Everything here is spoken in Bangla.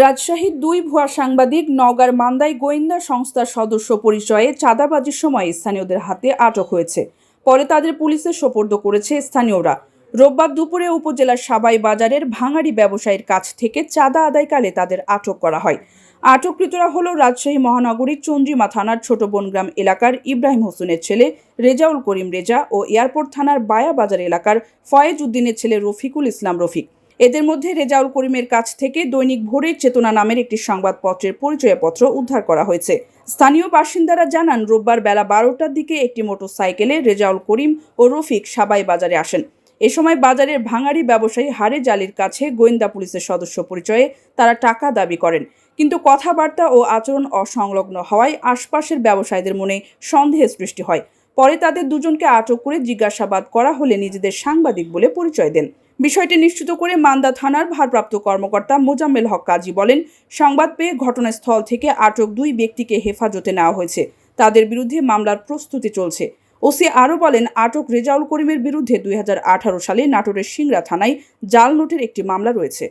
রাজশাহীর দুই ভুয়া সাংবাদিক নওগাঁর মান্দাই গোয়েন্দা সংস্থার সদস্য পরিচয়ে চাঁদাবাজির সময় স্থানীয়দের হাতে আটক হয়েছে। পরে তাদের পুলিশে সোপর্দ করেছে স্থানীয়রা। রোববার দুপুরে উপজেলার সাবাই বাজারের ভাঙাড়ি ব্যবসায়ীর কাছ থেকে চাঁদা আদায়কালে তাদের আটক করা হয়। আটককৃতরা হল রাজশাহী মহানগরীর চন্দ্রিমা থানার ছোট বনগ্রাম এলাকার ইব্রাহিম হোসেনের ছেলে রেজাউল করিম রেজা ও এয়ারপোর্ট থানার বায়া বাজার এলাকার ফয়েজ উদ্দিনের ছেলে রফিকুল ইসলাম রফিক। এদের মধ্যে রেজাউল করিমের কাছ থেকে দৈনিক ভোরের চেতনা নামের একটি সংবাদপত্রের পরিচয়পত্র উদ্ধার করা হয়েছে। স্থানীয় বাসিন্দারা জানান, রোববার বেলা বারোটার দিকে একটি মোটরসাইকেলে রেজাউল করিম ও রফিক সাবাই বাজারে আসেন। এ সময় বাজারের ভাঙাড়ি ব্যবসায়ী হারে জালির কাছে গোয়েন্দা পুলিশের সদস্য পরিচয়ে তারা টাকা দাবি করেন। কিন্তু কথাবার্তা ও আচরণ অসংলগ্ন হওয়ায় আশপাশের ব্যবসায়ীদের মনে সন্দেহের সৃষ্টি হয়। পরে তাদের দুজনকে আটক করে জিজ্ঞাসাবাদ করা হলে নিজেদের সাংবাদিক বলে পরিচয় দেন। বিষয়টি নিশ্চিত করে মান্দা থানার ভারপ্রাপ্ত কর্মকর্তা মোজাম্মেল হক কাজী বলেন, সংবাদ পেয়ে ঘটনাস্থল থেকে আটক দুই ব্যক্তিকে হেফাজতে নেওয়া হয়েছে। তাদের বিরুদ্ধে মামলার প্রস্তুতি চলছে। ওসি আরও বলেন, আটক রেজাউল করিমের বিরুদ্ধে দুই হাজার আঠারো সালে নাটোরের সিংড়া থানায় জাল নোটের একটি মামলা রয়েছে।